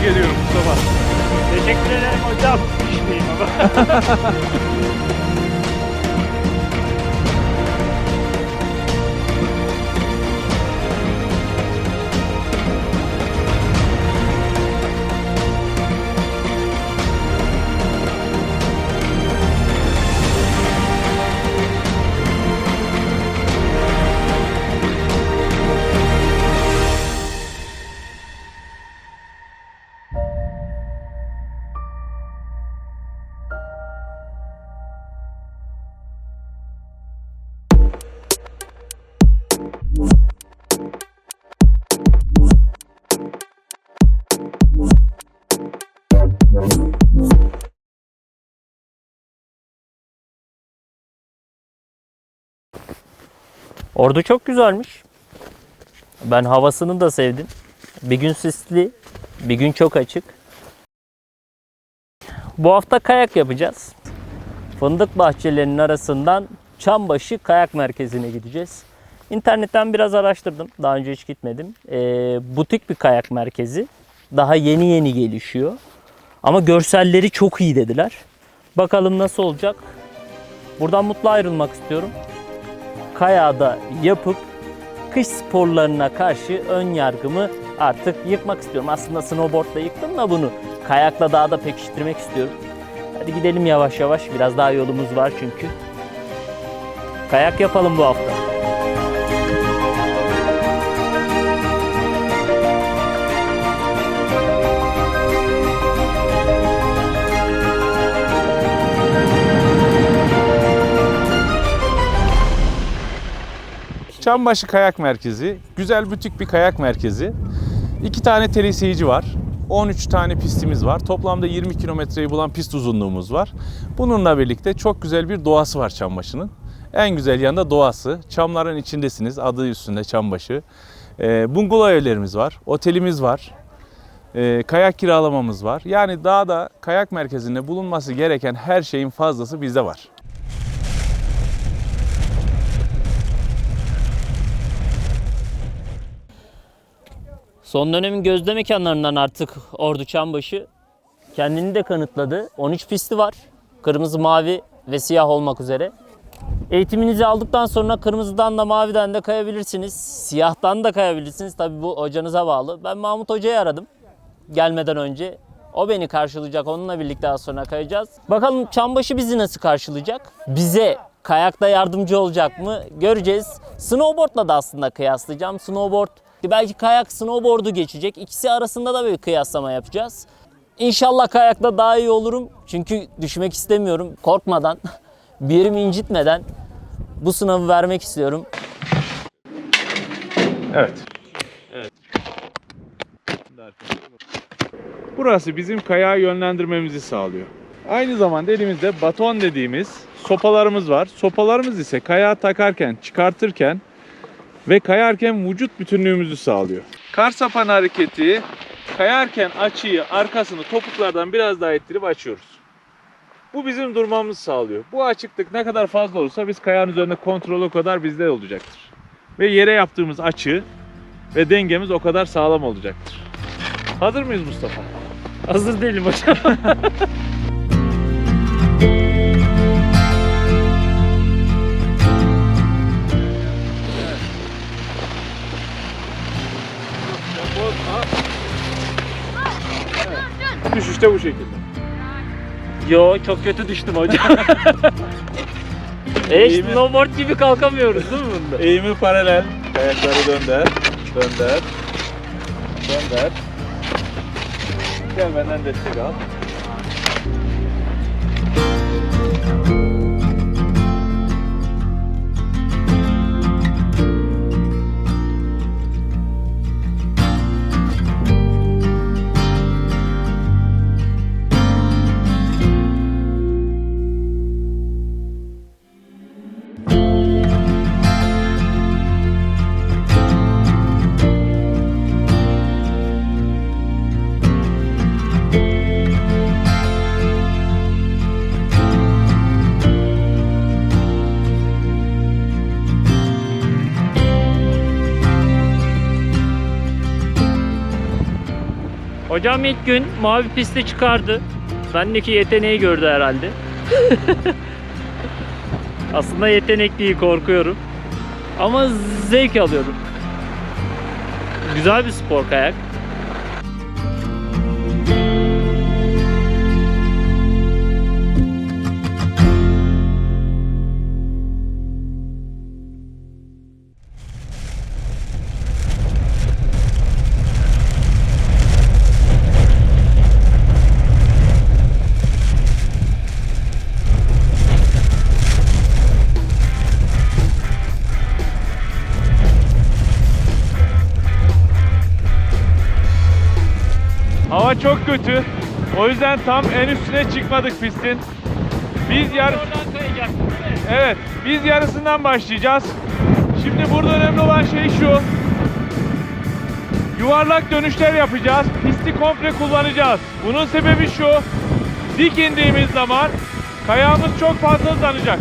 tebrik ediyorum Mustafa. Teşekkür ederim hocam. İşteyim ama. Ordu çok güzelmiş. Ben havasını da sevdim. Bir gün sisli, bir gün çok açık. Bu hafta kayak yapacağız. Fındık bahçelerinin arasından Çambaşı Kayak Merkezi'ne gideceğiz. İnternetten biraz araştırdım. Daha önce hiç gitmedim. Ee, butik bir kayak merkezi. Daha yeni yeni gelişiyor. Ama görselleri çok iyi dediler. Bakalım nasıl olacak. Buradan mutlu ayrılmak istiyorum. Kayada yapıp kış sporlarına karşı ön yargımı artık yıkmak istiyorum. Aslında snowboardla yıktım da bunu kayakla daha da pekiştirmek istiyorum. Hadi gidelim yavaş yavaş. Biraz daha yolumuz var çünkü. Kayak yapalım bu hafta. Çambaşı Kayak Merkezi, güzel butik bir kayak merkezi. İki tane telesiyeci var. 13 tane pistimiz var. Toplamda 20 kilometreyi bulan pist uzunluğumuz var. Bununla birlikte çok güzel bir doğası var Çambaşı'nın. En güzel yanı da doğası. Çamların içindesiniz. Adı üstünde Çambaşı. Ee, bungalov evlerimiz var. Otelimiz var. Ee, kayak kiralamamız var. Yani dağda kayak merkezinde bulunması gereken her şeyin fazlası bizde var. Son dönemin gözde mekanlarından artık Ordu Çambaşı kendini de kanıtladı. 13 pisti var. Kırmızı, mavi ve siyah olmak üzere. Eğitiminizi aldıktan sonra kırmızıdan da maviden de kayabilirsiniz. Siyahtan da kayabilirsiniz. Tabii bu hocanıza bağlı. Ben Mahmut Hoca'yı aradım gelmeden önce. O beni karşılayacak. Onunla birlikte daha sonra kayacağız. Bakalım Çambaşı bizi nasıl karşılayacak? Bize kayakta yardımcı olacak mı? Göreceğiz. Snowboard'la da aslında kıyaslayacağım. Snowboard belki kayak snowboard'u geçecek. İkisi arasında da bir kıyaslama yapacağız. İnşallah kayakta daha iyi olurum. Çünkü düşmek istemiyorum. Korkmadan, bir yerimi incitmeden bu sınavı vermek istiyorum. Evet. Burası bizim kayağı yönlendirmemizi sağlıyor. Aynı zamanda elimizde baton dediğimiz sopalarımız var. Sopalarımız ise kayağı takarken, çıkartırken ve kayarken vücut bütünlüğümüzü sağlıyor. Kar sapan hareketi kayarken açıyı, arkasını topuklardan biraz daha ettirip açıyoruz. Bu bizim durmamızı sağlıyor. Bu açıklık ne kadar fazla olursa biz kayağın üzerinde kontrol o kadar bizde olacaktır. Ve yere yaptığımız açı ve dengemiz o kadar sağlam olacaktır. Hazır mıyız Mustafa? Hazır değilim hocam. Düşüşte bu şekilde. Yo çok kötü düştüm hocam. e İyi mi? snowboard gibi kalkamıyoruz değil mi bunda? Eğimi paralel. Ayakları dönder. Dönder. Dönder. Gel benden destek al. Hocam ilk gün mavi piste çıkardı. Bendeki yeteneği gördü herhalde. Aslında yetenek değil korkuyorum. Ama zevk alıyorum. Güzel bir spor kayak. Çok kötü. O yüzden tam en üstüne çıkmadık pistin. Biz yar? Evet, biz yarısından başlayacağız. Şimdi burada önemli olan şey şu. Yuvarlak dönüşler yapacağız. Pisti komple kullanacağız. Bunun sebebi şu. Dik indiğimiz zaman kayağımız çok fazla hızlanacak.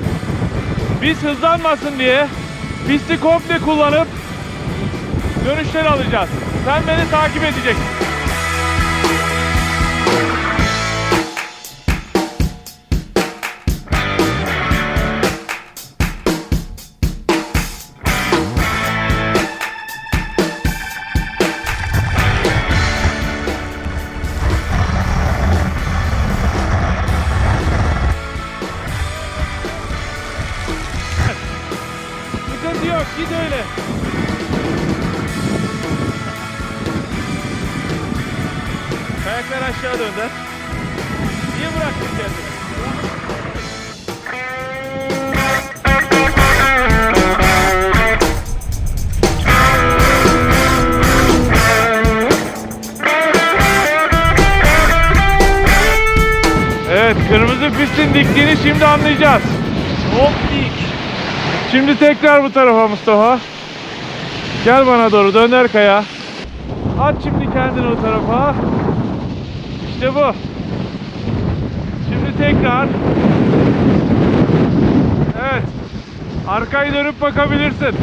Biz hızlanmasın diye pisti komple kullanıp dönüşler alacağız. Sen beni takip edeceksin. Sıkıntı yok, git öyle. Kayaklar aşağı döndü. Niye bıraktın kendini? Evet, kırmızı pistin diktiğini şimdi anlayacağız. Çok dik. Şimdi tekrar bu tarafa Mustafa. Gel bana doğru döner kaya. At şimdi kendini o tarafa. İşte bu. Şimdi tekrar. Evet. Arkayı dönüp bakabilirsin.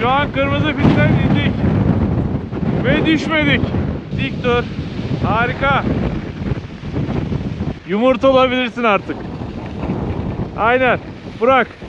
Şu an kırmızı pistten indik. Ve düşmedik. Dik dur. Harika. Yumurta olabilirsin artık. Aynen. Bırak.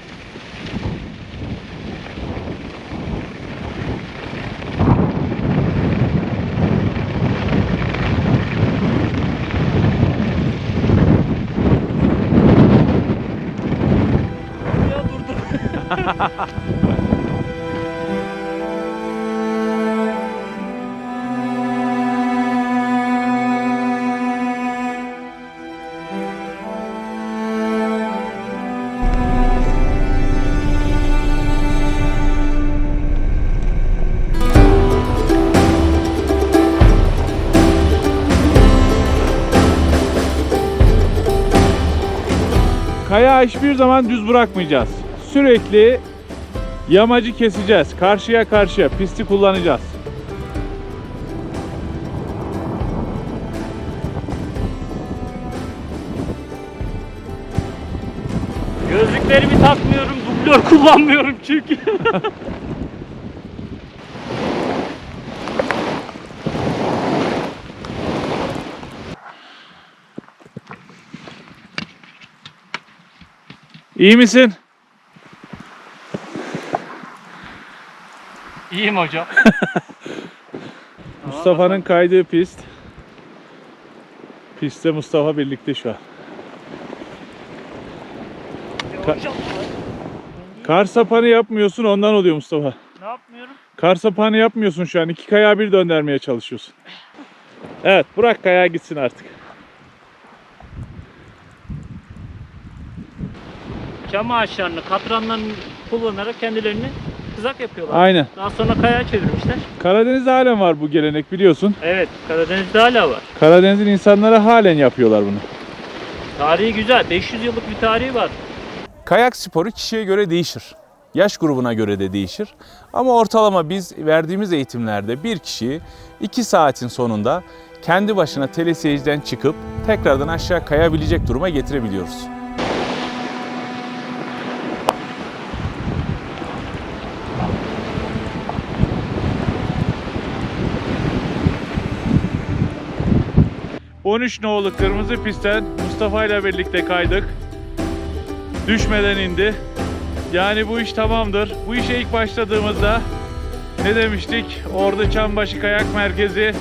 Kayağı hiçbir zaman düz bırakmayacağız. Sürekli yamacı keseceğiz. Karşıya karşıya pisti kullanacağız. Gözlüklerimi takmıyorum, dublör kullanmıyorum çünkü. İyi misin? İyiyim hocam. Mustafa'nın kaydığı pist. Pistte Mustafa birlikte şu an. Ka- Hocam, Kar sapanı yapmıyorsun ondan oluyor Mustafa. ne yapmıyorum? Kar sapanı yapmıyorsun şu an. İki kayağı bir döndürmeye çalışıyorsun. Evet bırak kayağı gitsin artık. Çam ağaçlarını, katranlarını kullanarak kendilerini kızak yapıyorlar. Aynen. Daha sonra kaya çevirmişler. Karadeniz'de halen var bu gelenek biliyorsun. Evet, Karadeniz'de hala var. Karadeniz'in insanları halen yapıyorlar bunu. Tarihi güzel. 500 yıllık bir tarihi var. Kayak sporu kişiye göre değişir. Yaş grubuna göre de değişir. Ama ortalama biz verdiğimiz eğitimlerde bir kişiyi 2 saatin sonunda kendi başına telesiyeciden çıkıp tekrardan aşağı kayabilecek duruma getirebiliyoruz. 13 nolu kırmızı pistten Mustafa ile birlikte kaydık. Düşmeden indi. Yani bu iş tamamdır. Bu işe ilk başladığımızda ne demiştik? Ordu Çambaşı Kayak Merkezi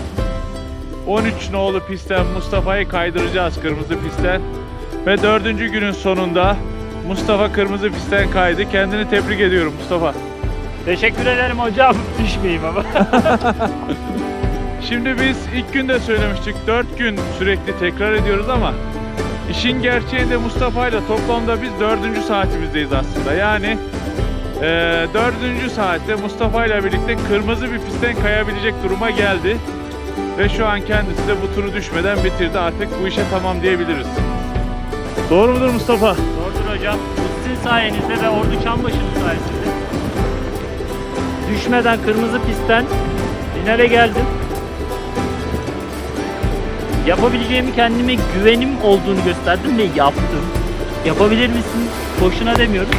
13 nolu pistten Mustafa'yı kaydıracağız kırmızı pistten. Ve dördüncü günün sonunda Mustafa kırmızı pistten kaydı. Kendini tebrik ediyorum Mustafa. Teşekkür ederim hocam. Düşmeyeyim ama. Şimdi biz ilk günde söylemiştik 4 gün sürekli tekrar ediyoruz ama işin gerçeğinde Mustafa ile toplamda biz 4. saatimizdeyiz aslında. Yani eee 4. saatte Mustafa ile birlikte kırmızı bir pistten kayabilecek duruma geldi. Ve şu an kendisi de bu turu düşmeden bitirdi. Artık bu işe tamam diyebiliriz. Doğru mudur Mustafa? Doğrudur hocam. Bu sizin sayenizde ve Ordu Çambaşı'nın sayesinde. Düşmeden kırmızı pistten finale geldim. Yapabileceğimi kendime güvenim olduğunu gösterdim ve yaptım. Yapabilir misin? Boşuna demiyorum.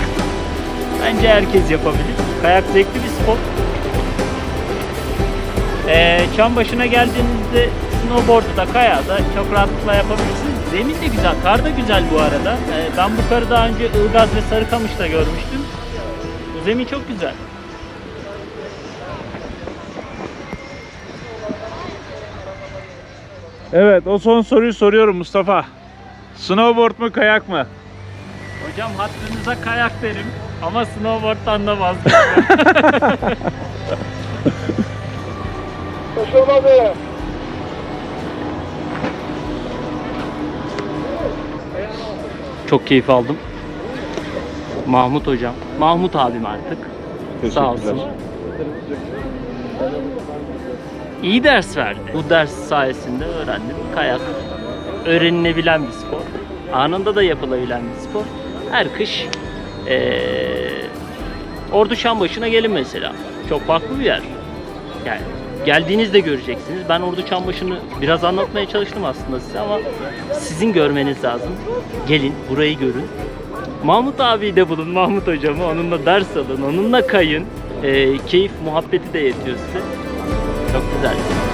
Bence herkes yapabilir. Kayak zevkli bir spor. Ee, çam başına geldiğinizde snowboard'u da kayağı da çok rahatlıkla yapabilirsiniz. Zemin de güzel, kar da güzel bu arada. Ee, ben bu karı daha önce Ilgaz ve Sarıkamış'ta görmüştüm. Bu zemin çok güzel. Evet o son soruyu soruyorum Mustafa. Snowboard mu kayak mı? Hocam hattınıza kayak derim ama snowboard'dan da vazgeçmem. Çok keyif aldım. Mahmut hocam, Mahmut abim artık. Sağ olsun. İyi ders verdi. Bu ders sayesinde öğrendim. Kayak öğrenilebilen bir spor. Anında da yapılabilen bir spor. Her kış eee Ordu Çambaşı'na gelin mesela. Çok farklı bir yer. Yani geldiğinizde göreceksiniz. Ben Ordu Çambaşı'nı biraz anlatmaya çalıştım aslında size ama sizin görmeniz lazım. Gelin, burayı görün. Mahmut abiyi de bulun, Mahmut hocamı. Onunla ders alın, onunla kayın. Eee, keyif, muhabbeti de yetiyor size. Çok güzel.